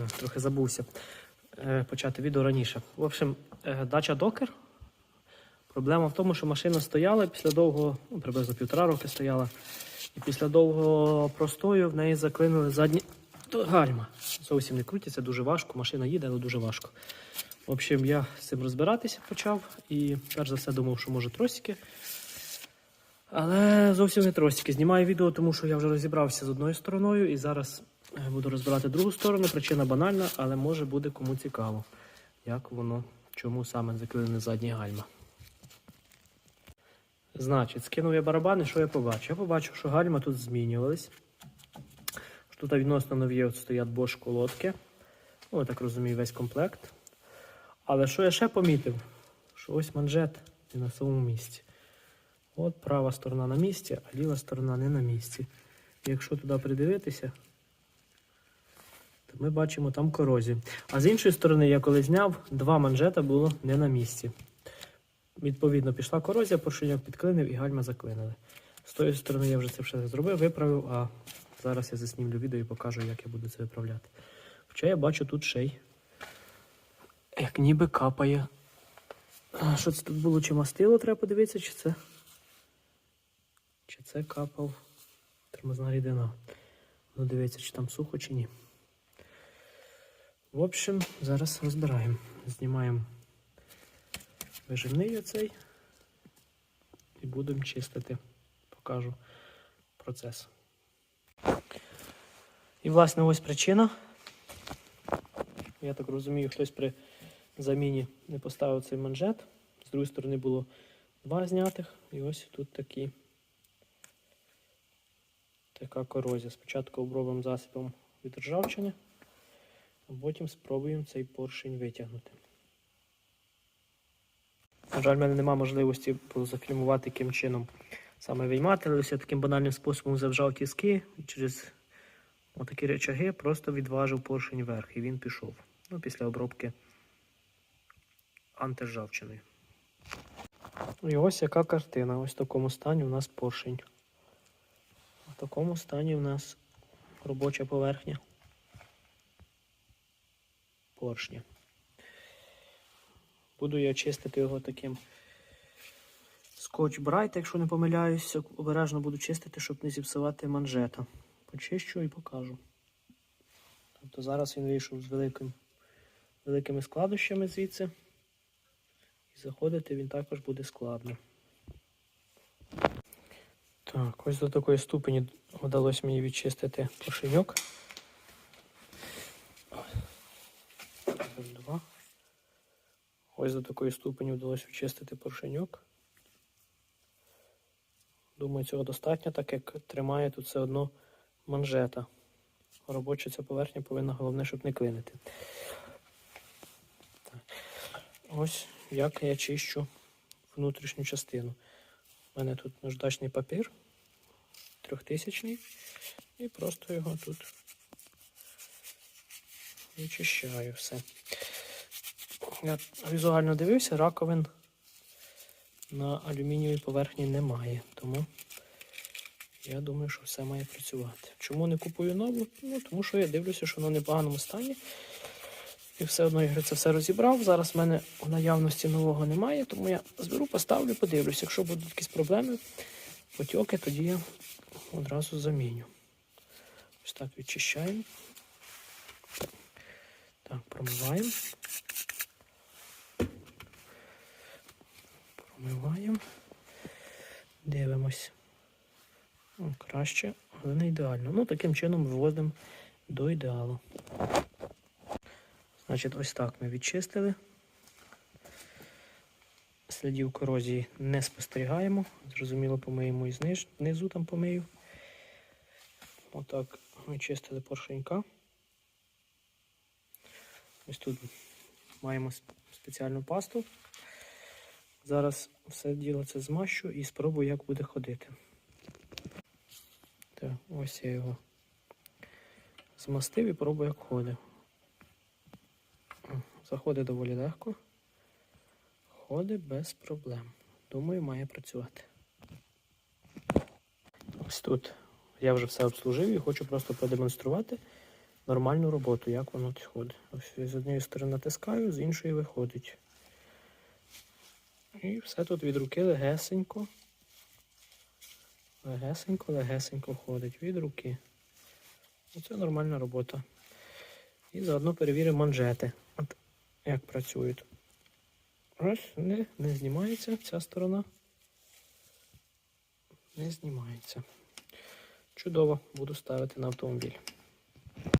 Е, Трохи забувся е, почати відео раніше. В общем, е, дача докер. Проблема в тому, що машина стояла після довгого, ну, приблизно півтора роки стояла. І після довгого простою в неї заклинили задні гальма. Зовсім не крутяться, дуже важко. Машина їде, але дуже важко. В общем, я з цим розбиратися почав і перш за все думав, що може тросики. Але зовсім не тросики. Знімаю відео, тому що я вже розібрався з одною стороною і зараз буду розбирати другу сторону. Причина банальна, але може буде кому цікаво, як воно, чому саме заклинені задні гальма. Значить, скинув я барабани, що я побачив? Я побачив, що гальма тут змінювались. Що Тут відносно нові стоять Bosch колодки. Ну, я так розумію, весь комплект. Але що я ще помітив? Що ось манжет не на своєму місці. От права сторона на місці, а ліва сторона не на місці. Якщо туди придивитися, ми бачимо там корозію. А з іншої сторони, я коли зняв, два манжета було не на місці. Відповідно, пішла корозія, поршеньок підклинив і гальма заклинили. З тої сторони я вже це все зробив, виправив, а зараз я заснімлю відео і покажу, як я буду це виправляти. Хоча я бачу тут ще й як ніби капає. Що це тут було? Чи мастило треба подивитися, чи це? Чи це капав тормозна рідина? Ну, дивіться, чи там сухо, чи ні. В общем, зараз розбираємо. Знімаємо виживний оцей і будемо чистити. Покажу процес. І, власне, ось причина. Я так розумію, хтось при заміні не поставив цей манжет. З другої сторони було два знятих. І ось тут такі, така корозія. Спочатку обробимо засобом від ржавчини, а потім спробуємо цей поршень витягнути. На жаль, в мене немає можливості зафільмувати, яким чином саме виймати, але я таким банальним способом завжав тіски і через отакі речаги просто відважив поршень вверх і він пішов. Ну, після обробки антиржавчиною. І ось яка картина. Ось в такому стані у нас поршень. В такому стані у нас робоча поверхня поршня. Буду я чистити його таким скотч брайт, якщо не помиляюся, обережно буду чистити, щоб не зіпсувати манжета. Почищу і покажу. Тобто зараз він вийшов з великим, великими складощами звідси. І заходити він також буде складно. Так, ось до такої ступені вдалося мені відчистити кошеньок. Два. Ось до такої ступені вдалося відчистити поршеньок. Думаю, цього достатньо, так як тримає тут все одно манжета. Робоча ця поверхня повинна головне, щоб не клинити. Так. Ось як я чищу внутрішню частину. У мене тут наждачний папір трьохтисячний. І просто його тут вичищаю все. Я візуально дивився, раковин на алюмінієвій поверхні немає, тому я думаю, що все має працювати. Чому не купую нову? Ну, тому що я дивлюся, що воно в непоганому стані. І все одно я це все розібрав. Зараз в мене в наявності нового немає, тому я зберу, поставлю, подивлюся. Якщо будуть якісь проблеми, потьоки, тоді я одразу заміню. Ось так відчищаємо. Так, промиваємо. Промиваємо. Дивимось. Ну, краще, але не ідеально. Ну, таким чином виводимо до ідеалу. Значить, ось так ми відчистили. Слідів корозії не спостерігаємо. Зрозуміло, помиємо і знизу там помию. Отак відчистили поршенька. Ось тут маємо спеціальну пасту. Зараз все діло це змащу і спробую, як буде ходити. Так, ось я його змастив і пробую, як ходить. Заходить доволі легко. Ходить без проблем. Думаю, має працювати. Ось тут я вже все обслужив і хочу просто продемонструвати, нормальну роботу, як воно ходить. Ось з однієї сторони натискаю, з іншої виходить. І все тут від руки легесенько. Легесенько, легесенько ходить від руки. Оце нормальна робота. І заодно перевіримо манжети. От як працюють. Ось не, не знімається ця сторона. Не знімається. Чудово, буду ставити на автомобіль.